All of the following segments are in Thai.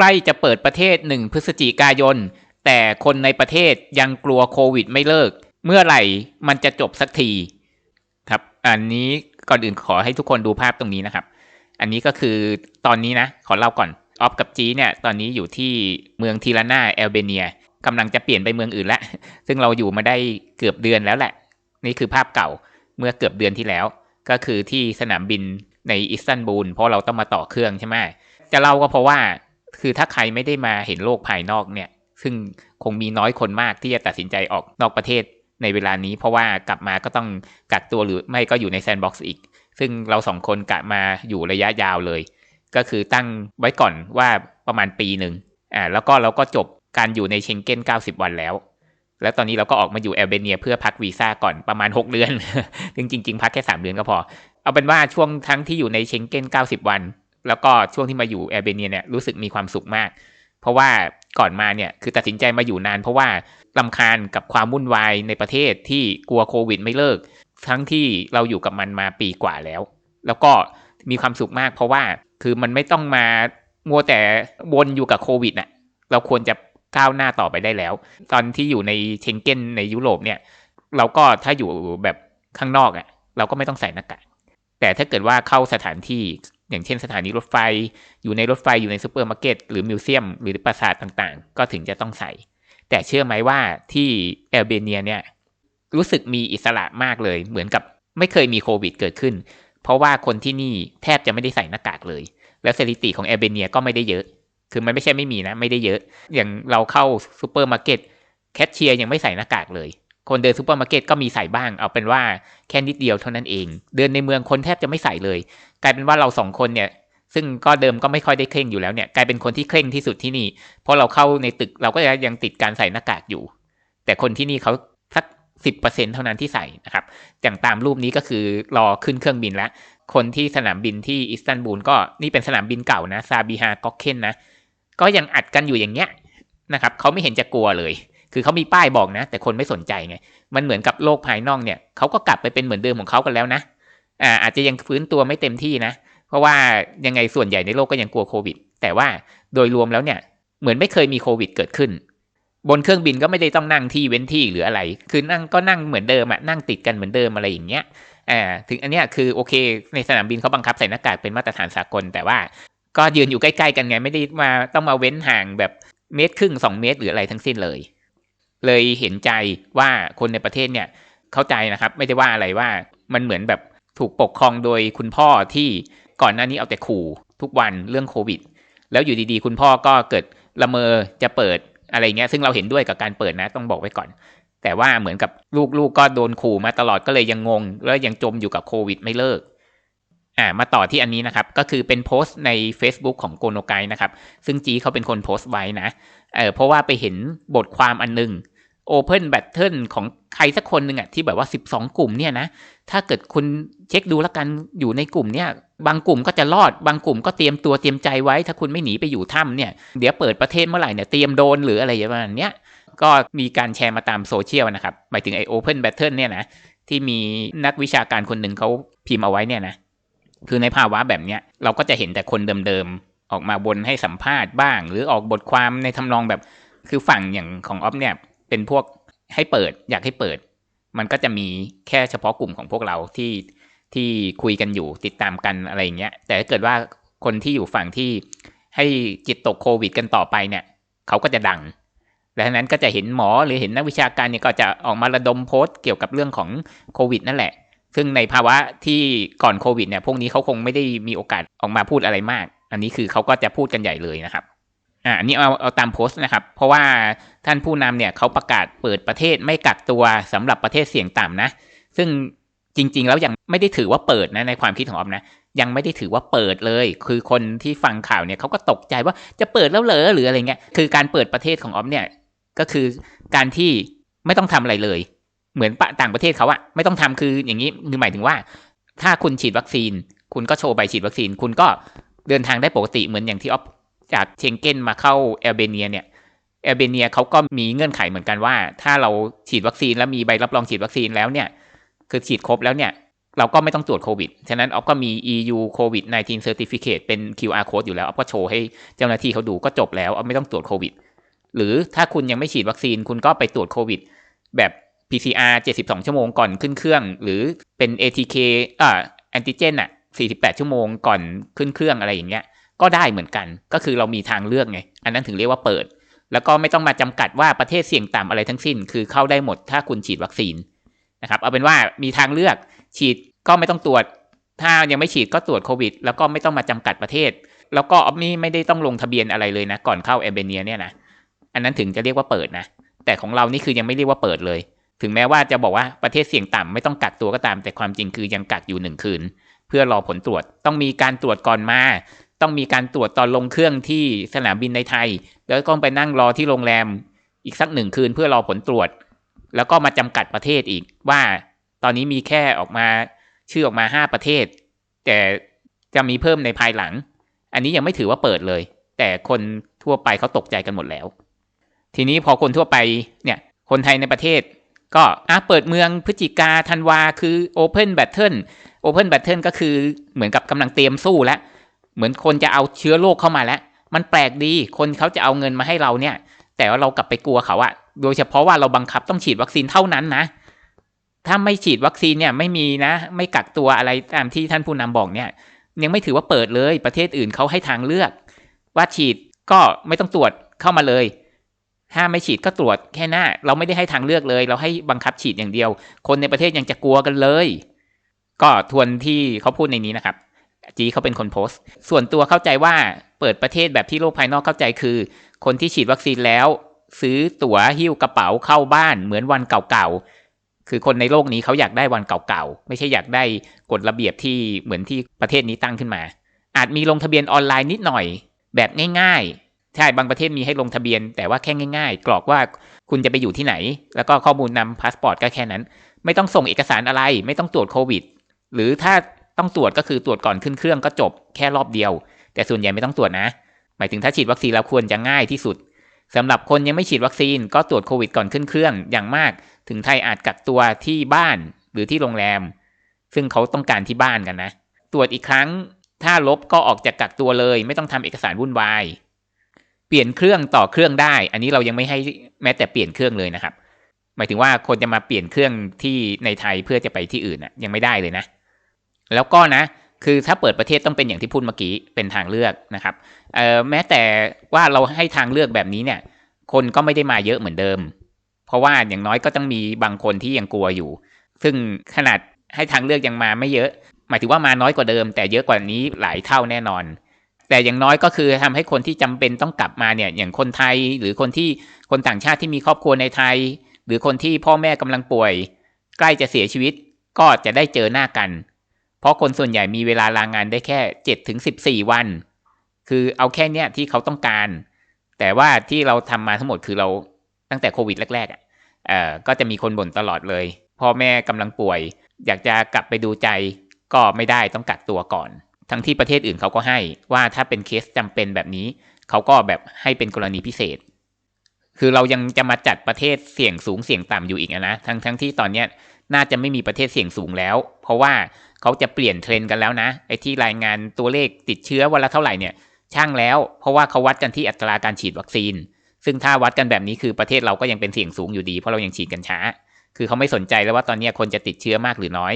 ใกล้จะเปิดประเทศหนึ่งพฤศจิกายน แต่คนในประเทศยังกลัวโควิดไม่เลิก เมื่อไหร่มันจะจบสักที ครับ อันนี้ก่อนอื่นขอให้ทุกคนดูภาพตรงนี้นะครับ อันนี้ก็คือตอนนี้นะ ขอเล่าก่อน ออฟกับจีเนี่ยตอนนี้อยู่ที่เมืองทีลานาแอลเบเนียกำลังจะเปลี่ยนไปเมืองอื่นแล้วซึ่งเราอยู่มาได้เกือบเดือนแล้วแหละ นี่คือภาพเก่าเมื่อเกือบเดือนที่แล้ว ก็คือที่สนามบินในอิสตันบูลเพราะเราต้องมาต่อเครื่องใช่ไหมจะเล่าก็เพราะว่า คือถ้าใครไม่ได้มาเห็นโลกภายนอกเนี่ย ซึ่งคงมีน้อยคนมากที่จะตัดสินใจออกนอกประเทศในเวลานี้ เพราะว่ากลับมาก็ต้องกักตัวหรือไม่ก็อยู่ในแซนด์บ็อกซ์อีก ซึ่งเราสองคนกะมาอยู่ระยะยาวเลย ก็คือตั้งไว้ก่อนว่าประมาณปีหนึ่งอ่าแล้วก็เราก็จบการอยู่ในเชงเก้น 90 วันแล้ว แล้วตอนนี้เราก็ออกมาอยู่แอลเบเนีย เพื่อพักวีซ่าก่อนประมาณ 6 เดือนจริงจริงพักแค่ 3 เดือนก็พอ เอาเป็นว่าช่วงทั้งที่อยู่ในเชงเก้น 90 วัน แล้วก็ช่วงที่มาอยู่แอลเบเนียเนี่ยรู้สึกมีความสุขมาก เพราะว่าก่อนมาเนี่ยคือตัดสินใจมาอยู่นาน เพราะว่าลำคาญกับความวุ่นวายในประเทศที่กลัวโควิดไม่เลิก ทั้งที่เราอยู่กับมันมาปีกว่าแล้ว แล้วก็มีความสุขมาก เพราะว่าคือมันไม่ต้องมามัวแต่วนอยู่กับโควิดน่ะเราควรจะก้าวหน้าต่อไปได้แล้ว ตอนที่อยู่ในเชงเก้นในยุโรปเนี่ย เราก็ถ้าอยู่แบบข้างนอกอะ่ะ เราก็ไม่ต้องใส่หน้ากากแต่ถ้าเกิดว่าเข้าสถานที่ อย่างเช่นสถานีรถไฟ อยู่ในรถไฟอยู่ในซูเปอร์มาร์เก็ตหรือมิวเซียม หรือปราสาทต่างๆ ก็ถึงจะต้องใส่ แต่เชื่อไหมว่าที่แอลเบเนียเนี่ยรู้สึกมีอิสระมากเลย เหมือนกับไม่เคยมีโควิดเกิดขึ้น เพราะว่าคนที่นี่แทบจะไม่ได้ใส่หน้ากากเลย แล้วสถิติของแอลเบเนียก็ไม่ได้เยอะ คือมันไม่ใช่ไม่มีนะ ไม่ได้เยอะ อย่างเราเข้าซูเปอร์มาร์เก็ตแคชเชียร์ยังไม่ใส่หน้ากากเลย คนเดินซูเปอร์มาร์เก็ตก็มีใส่บ้าง เอาเป็นว่าแค่นิดเดียวเท่านั้นเอง เดินในเมืองคนแทบจะไม่ใส่เลย กลายเป็นว่าเราสองคนเนี่ย ซึ่งก็เดิมก็ไม่ค่อยได้เคร่งอยู่แล้วเนี่ย กลายเป็นคนที่เคร่งที่สุดที่นี่ เพราะเราเข้าในตึกเราก็ยังติดการใส่หน้ากากอยู่ แต่คนที่นี่เขาสักสิบเปอร์เซ็นเท่านั้นที่ใส่นะครับ อย่างตามรูปนี้ก็คือรอขึ้นเครื่องบินแล้ว คนที่สนามบินที่อิสตันบูลก็นี่เป็นสนามบินเก่านะซาบีฮาก็อกเคนนะ ก็ยังอัดกันอยู่อย่างเงี้ยนะครับเขาไม่เห็นจะกลัวเลย คือเขามีป้ายบอกนะ แต่คนไม่สนใจไง มันเหมือนกับโลกภายนอกเนี่ยเขาก็กลับไปเป็นเหมือนเดิมของเขากันแล้วนะ อ่าอาจจะยังฟื้นตัวไม่เต็มที่นะ เพราะว่ายังไงส่วนใหญ่ในโลกก็ยังกลัวโควิด แต่ว่าโดยรวมแล้วเนี่ยเหมือนไม่เคยมีโควิดเกิดขึ้น บนเครื่องบินก็ไม่ได้ต้องนั่งที่เว้นที่หรืออะไร คือนั่งก็นั่งเหมือนเดิมอะนั่งติดกันเหมือนเดิมอะไรอย่างเงี้ย อ่า ถึงอันเนี้ยคือโอเค ในสนามบินเขาบังคับใส่หน้ากากเป็นมาตรฐานสากล แต่ว่าก็ยืนอยู่ใกล้ ๆ กันไงไม่ได้มาต้องมาเว้นห่างแบบเมตรครึ่งสองเมตรหรืออะไรทั้งสิ้นเลย เลยเห็นใจว่าคนในประเทศเนี่ยเข้าใจนะครับ ไม่ได้ว่าอะไรว่ามันเหมือนแบบถูกปกครองโดยคุณพ่อที่ก่อนหน้านี้เอาแต่ขู่ทุกวันเรื่องโควิด แล้วอยู่ดีๆ คุณพ่อก็เกิดละเมอจะเปิดอะไรเงี้ยซึ่งเราเห็นด้วยกับการเปิดนะต้องบอกไว้ก่อน แต่ว่าเหมือนกับลูกๆกก็โดนขู่มาตลอดก็เลยยังงง แล้วยังจมอยู่กับโควิดไม่เลิก อ่ามาต่อที่อันนี้นะครับ ก็คือเป็นโพสต์ใน Facebook ของโกโนไกนะครับ ซึ่งจีเขาเป็นคนโพสต์ไว้นะเออเพราะว่าไปเห็นบทความอันนึง Open Battle ของใครสักคนหนึ่งอะที่แบบว่า 12 กลุ่มเนี่ยนะ ถ้าเกิดคุณเช็คดูแล้วกันอยู่ในกลุ่มเนี่ย บางกลุ่มก็จะรอด บางกลุ่มก็เตรียมตัวเตรียมใจไว้ ถ้าคุณไม่หนีไปอยู่ถ้ำเนี่ย เดี๋ยวเปิดประเทศเมื่อไหร่เนี่ยเตรียมโดนหรืออะไรอย่างเนี้ย ก็มีการแชร์มาตามโซเชียลนะครับ หมายถึงไอ Open Battle เนี่ยนะ ที่มีนักวิชาการคนหนึ่งเขาพิมพ์เอาไว้เนี่ยนะ คือในภาวะแบบเนี้ยเราก็จะเห็นแต่คนเดิมๆ ออกมาบนให้สัมภาษณ์บ้าง หรือออกบทความในทำนองแบบ คือฝั่งอย่างของออฟเนี่ยเป็นพวกให้เปิดอยากให้เปิด มันก็จะมีแค่เฉพาะกลุ่มของพวกเราที่ที่คุยกันอยู่ติดตามกันอะไรเงี้ยแต่ถ้าเกิดว่าคนที่อยู่ฝั่งที่ให้จิตตกโควิดกันต่อไปเนี่ยเขาก็จะดังดังนั้นก็จะเห็นหมอหรือเห็นนักวิชาการเนี่ยก็จะออกมาระดมโพสต์เกี่ยวกับเรื่องของโควิดนั่นแหละ ซึ่งในภาวะที่ก่อนโควิดเนี่ยพวกนี้เขาคงไม่ได้มีโอกาสออกมาพูดอะไรมาก อันนี้คือเขาก็จะพูดกันใหญ่เลยนะครับอ่านี่เอาเอาตามโพสต์นะครับ เพราะว่าท่านผู้นำเนี่ยเขาประกาศเปิดประเทศไม่กักตัวสำหรับประเทศเสี่ยงต่ำนะ ซึ่งจริง ๆ แล้วยังไม่ได้ถือว่าเปิดนะในความคิดของออมนะยังไม่ได้ถือว่าเปิดเลย คือคนที่ฟังข่าวเนี่ยเขาก็ตกใจว่าจะเปิดแล้วเหรอหรืออะไรเงี้ย คือการเปิดประเทศของออมเนี่ยก็คือการที่ไม่ต้องทำอะไรเลย เหมือนต่างประเทศเขาอะไม่ต้องทำคืออย่างนี้คือหมายถึงว่า ถ้าคุณฉีดวัคซีน คุณก็โชว์ใบฉีดวัคซีน คุณก็เดินทางได้ปกติเหมือนอย่างที่ออฟจากเชงเก้นมาเข้าแอลเบเนียเนี่ยแอลเบเนียเขาก็มีเงื่อนไขเหมือนกันว่า ถ้าเราฉีดวัคซีนแล้วมีใบรับรองฉีดวัคซีนแล้วเนี่ย คือฉีดครบแล้วเนี่ยเราก็ไม่ต้องตรวจโควิด ฉะนั้นออฟก็มี EU COVID 19 Certificate เป็น QR code อยู่แล้วออฟก็โชว์ให้เจ้าหน้าที่เขาดูก็จบแล้วออฟไม่ต้องตรวจโควิด หรือถ้าคุณยังไม่ฉีดวัคซีน คุณก็ไปตรวจโควิด แบบ PCR 72 ชั่วโมงก่อนขึ้นเครื่อง หรือเป็น ATK อ่าแอนติเจนอะ 48 ชั่วโมงก่อนขึ้นเครื่องอะไรอย่างเงี้ย ก็ได้เหมือนกัน ก็คือเรามีทางเลือกไง อันนั้นถึงเรียกว่าเปิด แล้วก็ไม่ต้องมาจำกัดว่าประเทศเสี่ยงต่ำอะไรทั้งสิ้น คือเข้าได้หมดถ้าคุณฉีดวัคซีนนะครับ เอาเป็นว่ามีทางเลือกฉีดก็ไม่ต้องตรวจ ถ้ายังไม่ฉีดก็ตรวจโควิด แล้วก็ไม่ต้องมาจำกัดประเทศ แล้วก็ออฟนี่ไม่ได้ต้องลงทะเบียนอะไรเลยนะ ก่อนเข้าแอเบเนียเนี่ยนะ อันนั้นถึงจะเรียกว่าเปิดนะ แต่ของเรานี่คือยังไม่เรียกว่าเปิดเลย ถึงแม้ว่าจะบอกว่าประเทศเสี่ยงต่ำไม่ต้องกักตัวก็ตาม แต่ความจริงคือยังกักอยู่หนึ่งคืน เพื่อรอผลตรวจต้องมีการตรวจก่อนมา ต้องมีการตรวจตอนลงเครื่องที่สนามบินในไทย แล้วก็ไปนั่งรอที่โรงแรมอีกสักหนึ่งคืน เพื่อรอผลตรวจ แล้วก็มาจำกัดประเทศอีกว่า ตอนนี้มีแค่ออกมาชื่อออกมาห้าประเทศ แต่จะมีเพิ่มในภายหลัง อันนี้ยังไม่ถือว่าเปิดเลย แต่คนทั่วไปเขาตกใจกันหมดแล้ว ทีนี้พอคนทั่วไปเนี่ยคนไทยในประเทศ ก็อะเปิดเมืองพฤศจิกาธันวาคือ Open Battle Open Battle ก็คือเหมือนกับกำลังเตรียมสู้แล้ว เหมือนคนจะเอาเชื้อโรคเข้ามาแล้ว มันแปลกดีคนเขาจะเอาเงินมาให้เราเนี่ย แต่ว่าเรากลับไปกลัวเขาอะโดยเฉพาะว่าเราบังคับต้องฉีดวัคซีนเท่านั้นนะ ถ้าไม่ฉีดวัคซีนเนี่ยไม่มีนะ ไม่กักตัวอะไรตามที่ท่านผู้นำบอกเนี่ย ยังไม่ถือว่าเปิดเลยประเทศอื่นเขาให้ทางเลือก ว่าฉีดก็ไม่ต้องตรวจเข้ามาเลย ถ้าไม่ฉีดก็ตรวจแค่หน้า เราไม่ได้ให้ทางเลือกเลย เราให้บังคับฉีดอย่างเดียว คนในประเทศยังจะกลัวกันเลย ก็ทวนที่เขาพูดในนี้นะครับ จีเขาเป็นคนโพสต์ ส่วนตัวเข้าใจว่าเปิดประเทศแบบที่โลกภายนอกเข้าใจคือ คนที่ฉีดวัคซีนแล้ว ซื้อตั๋วหิ้วกระเป๋าเข้าบ้านเหมือนวันเก่าๆคือคนในโลกนี้เขาอยากได้วันเก่าๆไม่ใช่อยากได้กฎระเบียบที่เหมือนที่ประเทศนี้ตั้งขึ้นมา อาจมีลงทะเบียนออนไลน์นิดหน่อย แบบง่ายๆ ใช่บางประเทศมีให้ลงทะเบียน แต่ว่าแค่ง่าย ๆ กรอกว่าคุณจะไปอยู่ที่ไหน แล้วก็ข้อมูลนำพาสปอร์ตก็แค่นั้น ไม่ต้องส่งเอกสารอะไร ไม่ต้องตรวจโควิด หรือถ้าต้องตรวจก็คือตรวจก่อนขึ้นเครื่องก็จบแค่รอบเดียว แต่ส่วนใหญ่ไม่ต้องตรวจนะ หมายถึงถ้าฉีดวัคซีนแล้วควรจะง่ายที่สุดสำหรับคนยังไม่ฉีดวัคซีนก็ตรวจโควิดก่อนขึ้นเครื่องอย่างมาก ถึงไทยอาจกักตัวที่บ้านหรือที่โรงแรม ซึ่งเขาต้องการที่บ้านกันนะ ตรวจอีกครั้ง ถ้าลบก็ออกจากกักตัวเลย ไม่ต้องทำเอกสารวุ่นวาย เปลี่ยนเครื่องต่อเครื่องได้ อันนี้เรายังไม่ให้แม้แต่เปลี่ยนเครื่องเลยนะครับ หมายถึงว่าคนจะมาเปลี่ยนเครื่องที่ในไทยเพื่อจะไปที่อื่นนะยังไม่ได้เลยนะ แล้วก็นะ คือถ้าเปิดประเทศต้องเป็นอย่างที่พูดเมื่อกี้เป็นทางเลือกนะครับเออแม้แต่ว่าเราให้ทางเลือกแบบนี้เนี่ย คนก็ไม่ได้มาเยอะเหมือนเดิม เพราะว่าอย่างน้อยก็ต้องมีบางคนที่ยังกลัวอยู่ ซึ่งขนาดให้ทางเลือกยังมาไม่เยอะ หมายถึงว่ามาน้อยกว่าเดิม แต่เยอะกว่านี้หลายเท่าแน่นอน แต่อย่างน้อยก็คือทำให้คนที่จำเป็นต้องกลับมาเนี่ยอย่างคนไทยหรือคนที่คนต่างชาติที่มีครอบครัวในไทย หรือคนที่พ่อแม่กำลังป่วย ใกล้จะเสียชีวิตก็จะได้เจอหน้ากัน เพราะคนส่วนใหญ่มีเวลาลางงานได้แค่เจ็ดถึงสิบสี่วัน คือเอาแค่เนี้ยที่เขาต้องการ แต่ว่าที่เราทำมาทั้งหมดคือเราตั้งแต่โควิดแรกๆอะเอ่อก็จะมีคนบ่นตลอดเลย พ่อแม่กำลังป่วย อยากจะกลับไปดูใจก็ไม่ได้ต้องกักตัวก่อน ทั้งที่ประเทศอื่นเขาก็ให้ว่าถ้าเป็นเคสจำเป็นแบบนี้ เขาก็แบบให้เป็นกรณีพิเศษ คือเรายังจะมาจัดประเทศเสี่ยงสูงเสี่ยงต่ำอยู่อีกนะทั้งทั้งที่ตอนเนี้ยน่าจะไม่มีประเทศเสี่ยงสูงแล้ว เพราะว่าเขาจะเปลี่ยนเทรนด์กันแล้วนะไอ้ที่รายงานตัวเลขติดเชื้อวันละเท่าไหร่เนี่ยช่างแล้ว เพราะว่าเขาวัดกันที่อัตราการฉีดวัคซีน ซึ่งถ้าวัดกันแบบนี้คือประเทศเราก็ยังเป็นเสี่ยงสูงอยู่ดี เพราะเรายังฉีดกันช้า คือเขาไม่สนใจแล้วว่าตอนนี้คนจะติดเชื้อมากหรือน้อย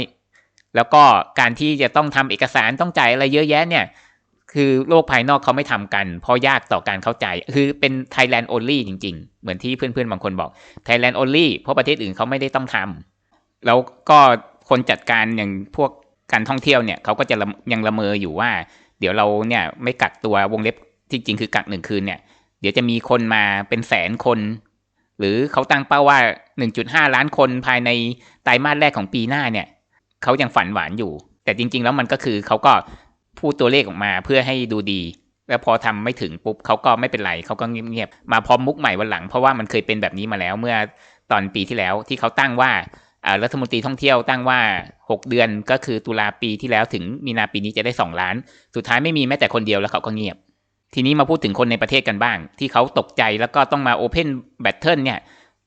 แล้วก็การที่จะต้องทำเอกสารต้องจ่ายอะไรเยอะแยะเนี่ยคือโลกภายนอกเขาไม่ทำกัน เพราะยากต่อการเข้าใจ คือเป็น Thailand only จริง ๆ เหมือนที่เพื่อนๆ บางคนบอก Thailand only เพราะประเทศอื่นเขาไม่ได้ต้องทำแล้วก็คนจัดการอย่างพวกการท่องเที่ยวเนี่ยเขาก็จะยังละเมออยู่ว่า เดี๋ยวเราเนี่ยไม่กักตัววงเล็บที่จริงคือกักหนึ่งคืนเนี่ย เดี๋ยวจะมีคนมาเป็นแสนคน หรือเขาตั้งเป้าว่า 1.5 ล้านคนภายในไตรมาสแรกของปีหน้าเนี่ย เขายังฝันหวานอยู่ แต่จริง ๆ แล้วมันก็คือเขาก็พูดตัวเลขออกมาเพื่อให้ดูดี แล้วพอทำไม่ถึงปุ๊บเขาก็ไม่เป็นไรเขาก็เงียบๆมาพร้อมมุกใหม่วันหลัง เพราะว่ามันเคยเป็นแบบนี้มาแล้วเมื่อตอนปีที่แล้วที่เขาตั้งว่ารัฐมนตรีท่องเที่ยวตั้งว่า 6 เดือนก็คือตุลาปีที่แล้วถึงมีนาปีนี้จะได้ 2 ล้าน สุดท้ายไม่มีแม้แต่คนเดียวแล้วเขาก็เงียบ ทีนี้มาพูดถึงคนในประเทศกันบ้าง ที่เขาตกใจแล้วก็ต้องมาโอเพนแบทเทิลเนี่ย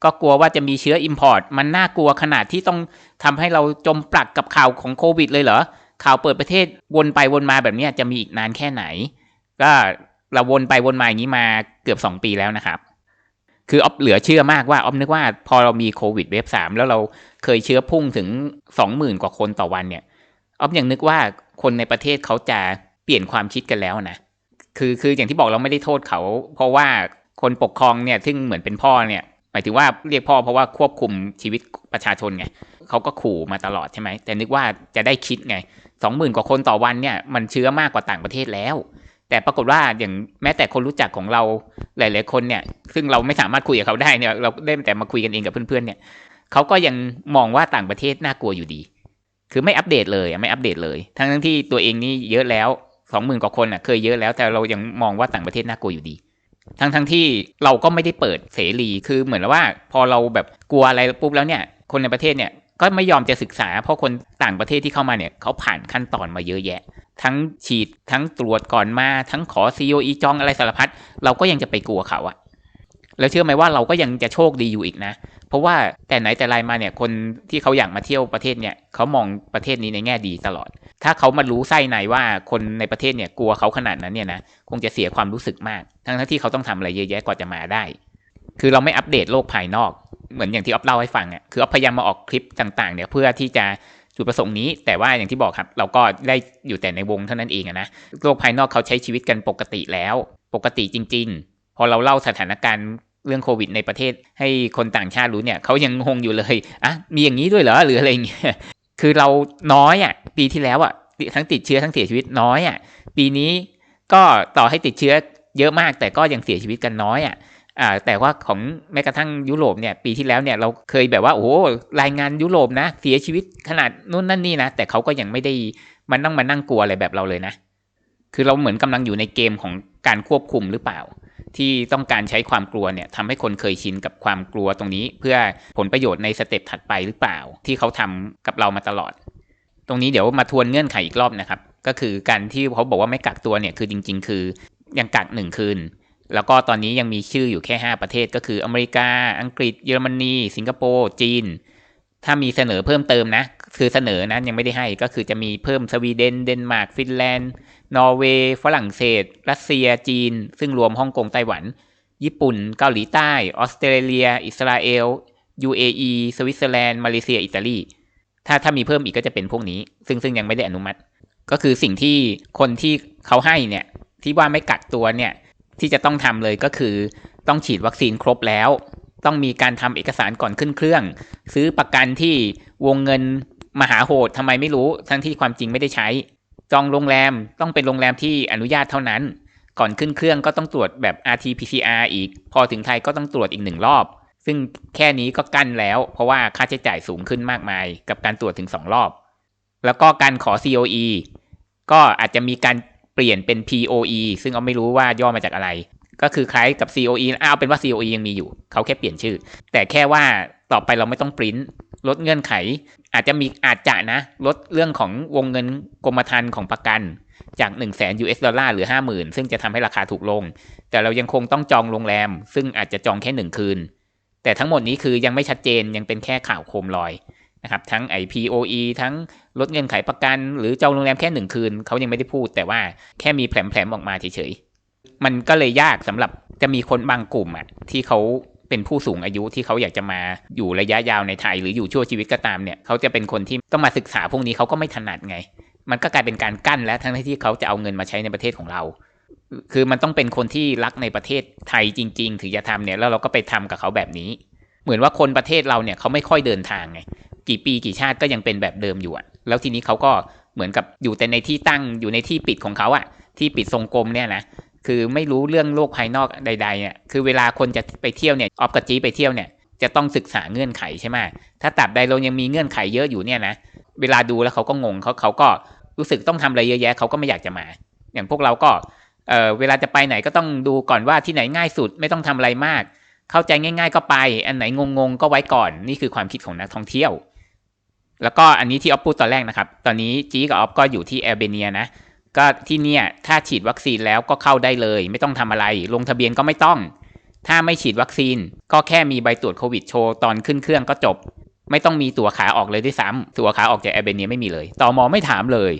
ก็กลัวว่าจะมีเชื้ออิมพอร์ตมันน่ากลัวขนาดที่ต้องทำให้เราจมปลักกับข่าวของโควิดเลยเหรอ ข่าวเปิดประเทศวนไปวนมาแบบนี้จะมีอีกนานแค่ไหน ก็เราวนไปวนมาอย่างนี้มาเกือบสองปีแล้วนะครับ คือออฟเหลือเชื่อมากว่าออฟนึกว่าพอเรามีโควิดเวฟสามแล้วเราเคยเชื้อพุ่งถึงสองหมื่นกว่าคนต่อวันเนี่ยออฟยังนึกว่าคนในประเทศเขาจะเปลี่ยนความคิดกันแล้วนะคือคืออย่างที่บอกเราไม่ได้โทษเขา เพราะว่าคนปกครองเนี่ยซึ่งเหมือนเป็นพ่อเนี่ย มายถึงว่าเรียกพ่อเพราะว่าควบคุมชีวิตประชาชนไงเขาก็ขู่มาตลอดใช่ไหมแต่นึกว่าจะได้คิดไงสองหมื่นกว่าคนต่อวันเนี่ยมันเชื้อมากกว่าต่างประเทศแล้ว แต่ปรากฏว่าอย่างแม้แต่คนรู้จักของเราหลาย ๆ คนเนี่ย ซึ่งเราไม่สามารถคุยกับเขาได้เนี่ยเราได้แต่มาคุยกันเองกับเพื่อน ๆ เนี่ยเขาก็ยังมองว่าต่างประเทศน่ากลัวอยู่ดี คือไม่อัปเดตเลยไม่อัปเดตเลย ทั้งทั้งที่ตัวเองนี่เยอะแล้วสองหมื่นกว่าคนอะเคยเยอะแล้วแต่เรายังมองว่าต่างประเทศน่ากลัวอยู่ดี ทั้งทั้งที่เราก็ไม่ได้เปิดเสรีคือเหมือนว่า พอเราแบบกลัวอะไรปุ๊บแล้วเนี่ย คนในประเทศเนี่ยก็ไม่ยอมจะศึกษา เพราะคนต่างประเทศที่เข้ามาเนี่ยเขาผ่านขั้นตอนมาเยอะแยะ ทั้งฉีดทั้งตรวจก่อนมา ทั้งขอ COE จองอะไรสารพัดเราก็ยังจะไปกลัวเขาอะแล้วเชื่อไหมว่าเราก็ยังจะโชคดีอยู่อีกนะ ราะว่าแต่ไหนแต่ไรมาเนี่ยคนที่เขาอยากมาเที่ยวประเทศเนี่ยเขามองประเทศนี้ในแง่ดีตลอด ถ้าเขามารู้ไส้ในว่าคนในประเทศเนี่ยกลัวเขาขนาดนั้นเนี่ยนะคงจะเสียความรู้สึกมาก ทั้งที่เขาต้องทำอะไรเยอะแยะกว่าจะมาได้ คือเราไม่อัปเดตโลกภายนอก เหมือนอย่างที่อ๊อฟเล่าให้ฟังอะคืออ๊อฟพยายามมาออกคลิปต่าง ๆเนี่ยเพื่อที่จะจุดประสงค์นี้ แต่ว่าอย่างที่บอกครับ เราก็ได้อยู่แต่ในวงเท่านั้นเองนะโลกภายนอกเขาใช้ชีวิตกันปกติแล้ว ปกติจริง ๆ พอเราเล่าสถานการณ์ เรื่องโควิดในประเทศให้คนต่างชาติรู้เนี่ยเขายังงงอยู่เลยอะมีอย่างนี้ด้วยเหรอหรืออะไรเงี้ยคือเราน้อยอะปีที่แล้วอะทั้งติดเชื้อทั้งเสียชีวิตน้อยอะปีนี้ก็ต่อให้ติดเชื้อเยอะมาก แต่ก็ยังเสียชีวิตกันน้อยอะอ่าแต่ว่าของแม้กระทั่งยุโรปเนี่ยปีที่แล้วเนี่ยเราเคยแบบว่าโอ้รายงานยุโรปนะเสียชีวิตขนาดนู่นนั่นนี่นะแต่เขาก็ยังไม่ได้มันต้องมานั่งกลัวอะไรแบบเราเลยนะ คือเราเหมือนกำลังอยู่ในเกมของการควบคุมหรือเปล่า ที่ต้องการใช้ความกลัวเนี่ยทำให้คนเคยชินกับความกลัวตรงนี้ เพื่อผลประโยชน์ในสเต็ปถัดไปหรือเปล่า ที่เขาทำกับเรามาตลอด ตรงนี้เดี๋ยวมาทวนเงื่อนไขอีกรอบนะครับ ก็คือการที่เขาบอกว่าไม่กักตัวเนี่ยคือจริง ๆ คือยังกักหนึ่งคืน แล้วก็ตอนนี้ยังมีชื่ออยู่แค่ 5 ประเทศก็คืออเมริกา อังกฤษ เยอรมนี สิงคโปร์ จีน ถ้ามีเสนอเพิ่มเติมนะ คือเสนอนะยังไม่ได้ให้ก็คือจะมีเพิ่มสวีเดน เดนมาร์ก ฟินแลนด์ นอร์เวย์ฝรั่งเศส รัสเซียจีน ซึ่งรวมฮ่องกงไต้หวัน ญี่ปุ่น เกาหลีใต้ ออสเตรเลีย อิสราเอล UAE สวิตเซอร์แลนด์ มาเลเซีย อิตาลี ถ้าถ้ามีเพิ่มอีกก็จะเป็นพวกนี้ ซึ่งซึ่งยังไม่ได้อนุมัติ ก็คือสิ่งที่คนที่เขาให้เนี่ยที่ว่าไม่กักตัวเนี่ยที่จะต้องทำเลยก็คือต้องฉีดวัคซีนครบแล้ว ต้องมีการทำเอกสารก่อนขึ้นเครื่อง ซื้อประกันที่วงเงินมหาโหดทำไมไม่รู้ทั้งที่ความจริงไม่ได้ใช้ จองโรงแรมต้องเป็นโรงแรมที่อนุญาตเท่านั้น ก่อนขึ้นเครื่องก็ต้องตรวจแบบ RT-PCR อีก พอถึงไทยก็ต้องตรวจอีกหนึ่งรอบ ซึ่งแค่นี้ก็กั้นแล้ว เพราะว่าค่าใช้จ่ายสูงขึ้นมากมาย กับการตรวจถึงสองรอบ แล้วก็การขอ COE ก็อาจจะมีการเปลี่ยนเป็น POE ซึ่งเอาไม่รู้ว่าย่อมาจากอะไร ก็คือคล้ายกับ COE อ้าวเป็นว่า COE ยังมีอยู่ เขาแค่เปลี่ยนชื่อ แต่แค่ว่าต่อไปเราไม่ต้องปริ้น ลดเงื่อนไข อาจจะมีอาจจะนะ ลดเรื่องของวงเงินกรมธรรม์ของประกันจาก 1 0 0 0 0แสน US ดอลลาร์หรือ 50,000 ซึ่งจะทำให้ราคาถูกลง แต่เรายังคงต้องจองโรงแรม ซึ่งอาจจะจองแค่หนึ่งคืน แต่ทั้งหมดนี้คือยังไม่ชัดเจนยังเป็นแค่ข่าวโคมลอยนะครับทั้งไอ POE ทั้งลดเงื่อนไขประกัน หรือจองโรงแรมแค่หนึ่งคืนเขายังไม่ได้พูด แต่ว่าแค่มีแผลมๆออกมาเฉยๆ มันก็เลยยากสำหรับจะมีคนบางกลุ่มอะที่เขา เป็นผู้สูงอายุที่เขาอยากจะมาอยู่ระยะยาวในไทย หรืออยู่ชั่วชีวิตก็ตามเนี่ยเขาจะเป็นคนที่ต้องมาศึกษาพวกนี้เขาก็ไม่ถนัดไง มันก็กลายเป็นการกั้นแล้วทั้งที่เขาจะเอาเงินมาใช้ในประเทศของเรา คือมันต้องเป็นคนที่รักในประเทศไทยจริง ๆ ถึงจะทำเนี่ยแล้วเราก็ไปทำกับเขาแบบนี้ เหมือนว่าคนประเทศเราเนี่ยเขาไม่ค่อยเดินทางไงกี่ปีกี่ชาติก็ยังเป็นแบบเดิมอยู่อะแล้วทีนี้เขาก็เหมือนกับอยู่แต่ในที่ตั้งอยู่ในที่ปิดของเขาอะที่ปิดทรงกลมเนี่ยนะ คือไม่รู้เรื่องโลกภายนอกใดๆเนี่ยคือเวลาคนจะไปเที่ยวเนี่ยออฟกับจีไปเที่ยวเนี่ยจะต้องศึกษาเงื่อนไขใช่ไหมถ้าตับใดเรายังมีเงื่อนไขเยอะอยู่เนี่ยนะเวลาดูแล้วเขาก็งงเขาเขาก็รู้สึกต้องทำอะไรเยอะแยะเขาก็ไม่อยากจะมา อย่างพวกเราก็เออเวลาจะไปไหนก็ต้องดูก่อนว่าที่ไหนง่ายสุดไม่ต้องทำอะไรมาก เข้าใจง่าย ๆ ก็ไป อันไหนงงๆก็ไว้ก่อนนี่คือความคิดของนักท่องเที่ยว แล้วก็อันนี้ที่ออฟพูดตอนแรกนะครับ ตอนนี้จีกับออฟก็อยู่ที่แอลเบเนียนะ ก็ที่เนี่ยถ้าฉีดวัคซีนแล้วก็เข้าได้เลย ไม่ต้องทำอะไร ลงทะเบียนก็ไม่ต้อง ถ้าไม่ฉีดวัคซีน ก็แค่มีใบตรวจโควิดโชว์ตอนขึ้นเครื่องก็จบ ไม่ต้องมีตั๋วขาออกเลยด้วยซ้ำตั๋วขาออกจากแอลเบเนียไม่มีเลยต่อมอไม่ถามเลย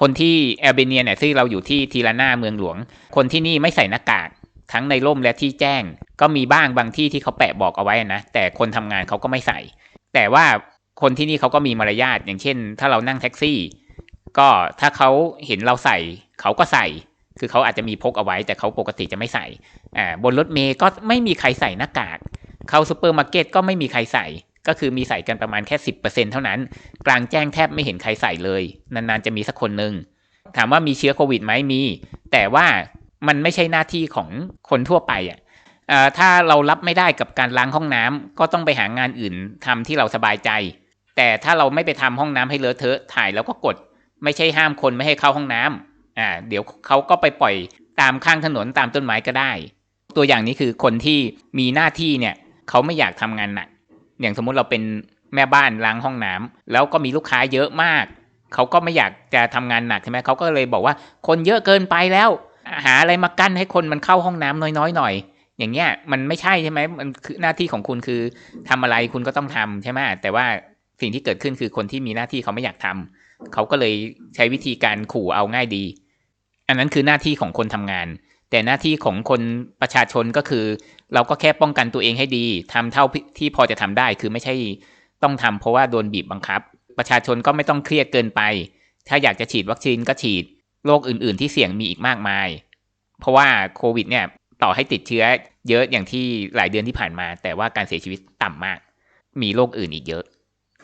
คนที่แอลเบเนียเนี่ยซึ่งเราอยู่ที่ทีลานาเมืองหลวง คนที่นี่ไม่ใส่หน้ากากทั้งในร่มและที่แจ้ง ก็มีบ้างบางที่ที่เขาแปะบอกเอาไว้นะแต่คนทำงานเขาก็ไม่ใส่ แต่ว่าคนที่นี่เขาก็มีมารยาทอย่างเช่น ถ้าเรานั่งแท็กซี่ ก็ถ้าเขาเห็นเราใส่เขาก็ใส่ คือเขาอาจจะมีพกเอาไว้ แต่เขาปกติจะไม่ใส่อ่าบนรถเมย์ก็ไม่มีใครใส่หน้ากาก เข้าซูเปอร์มาร์เก็ตก็ไม่มีใครใส่ ก็คือมีใส่กันประมาณแค่สิบเปอร์เซ็นเท่านั้น กลางแจ้งแทบไม่เห็นใครใส่เลย นานๆจะมีสักคนหนึ่งถามว่ามีเชื้อโควิดไหมมี แต่ว่ามันไม่ใช่หน้าที่ของคนทั่วไปอะอ่อถ้าเรารับไม่ได้กับการล้างห้องน้ำก็ต้องไปหางานอื่นทำที่เราสบายใจ แต่ถ้าเราไม่ไปทำห้องน้ำให้เลอะเทอะถ่ายแล้วก็กด ไม่ใช่ห้ามคนไม่ให้เข้าห้องน้ำอ่าเดี๋ยวเขาก็ไปปล่อยตามข้างถนนตามต้นไม้ก็ได้ ตัวอย่างนี้คือคนที่มีหน้าที่เนี่ยเขาไม่อยากทำงานหนักอย่างสมมุติเราเป็นแม่บ้านล้างห้องน้ำแล้วก็มีลูกค้าเยอะมาก เขาก็ไม่อยากจะทำงานหนักใช่ไหมเขาก็เลยบอกว่าคนเยอะเกินไปแล้ว หาอะไรมากั้นให้คนมันเข้าห้องน้ำน้อยๆหน่อย อย่างเงี้ยมันไม่ใช่ใช่ไหมมันคือหน้าที่ของคุณคือทำอะไรคุณก็ต้องทำใช่ไหมแต่ว่าสิ่งที่เกิดขึ้นคือคนที่มีหน้าที่เขาไม่อยากทำ เขาก็เลยใช้วิธีการขู่เอาง่ายดี อันนั้นคือหน้าที่ของคนทำงาน แต่หน้าที่ของคนประชาชนก็คือ เราก็แค่ป้องกันตัวเองให้ดีทำเท่าที่พอจะทำได้ คือไม่ใช่ต้องทำเพราะว่าโดนบีบบังคับ ประชาชนก็ไม่ต้องเครียดเกินไป ถ้าอยากจะฉีดวัคซีนก็ฉีดโรคอื่น ๆ ที่เสี่ยงมีอีกมากมาย เพราะว่าโควิดเนี่ยต่อให้ติดเชื้อเยอะอย่างที่หลายเดือนที่ผ่านมา แต่ว่าการเสียชีวิตต่ำมาก มีโรคอื่นอีกเยอะ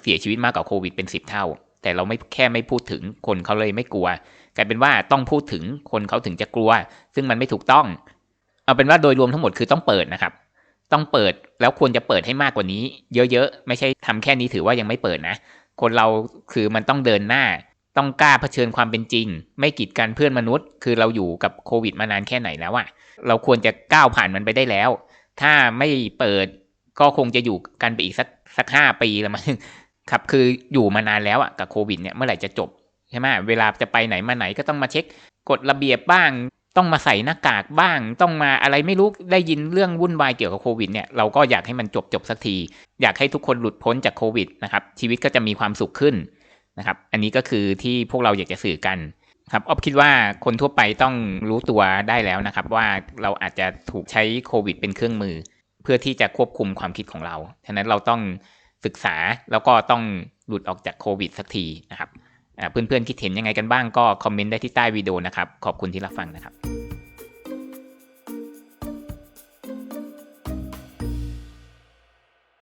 เสียชีวิตมากกว่าโควิดเป็นสิบเท่า แต่เราไม่แค่ไม่พูดถึงคนเขาเลยไม่กลัว กลายเป็นว่าต้องพูดถึงคนเขาถึงจะกลัว ซึ่งมันไม่ถูกต้อง เอาเป็นว่าโดยรวมทั้งหมดคือต้องเปิดนะครับ ต้องเปิดแล้วควรจะเปิดให้มากกว่านี้ เยอะๆ ไม่ใช่ทำแค่นี้ถือว่ายังไม่เปิดนะ คนเราคือมันต้องเดินหน้า ต้องกล้าเผชิญความเป็นจริง ไม่กีดกันเพื่อนมนุษย์ คือเราอยู่กับโควิดมานานแค่ไหนแล้วอะเราควรจะก้าวผ่านมันไปได้แล้ว ถ้าไม่เปิดก็คงจะอยู่กันไปอีกสักสักห้าปีล้วมั้ง ครับคืออยู่มานานแล้วอะกับโควิดเนี่ยเมื่อไหร่จะจบใช่ไหมเวลาจะไปไหนมาไหนก็ต้องมาเช็คกฎระเบียบบ้าง ต้องมาใส่หน้ากากบ้าง ต้องมาอะไรไม่รู้ได้ยินเรื่องวุ่นวายเกี่ยวกับโควิดเนี่ยเราก็อยากให้มันจบจบสักที อยากให้ทุกคนหลุดพ้นจากโควิดนะครับชีวิตก็จะมีความสุขขึ้นนะครับอันนี้ก็คือที่พวกเราอยากจะสื่อกันครับออฟคิดว่าคนทั่วไปต้องรู้ตัวได้แล้วนะครับ ว่าเราอาจจะถูกใช้โควิดเป็นเครื่องมือ เพื่อที่จะควบคุมความคิดของเรา ฉะนั้นเราต้อง ศึกษาแล้วก็ต้องหลุดออกจากโควิดสักทีนะครับเพื่อนๆคิดเห็นยังไงกันบ้างก็คอมเมนต์ได้ที่ใต้วิดีโอนะครับ ขอบคุณที่รับฟังนะครับ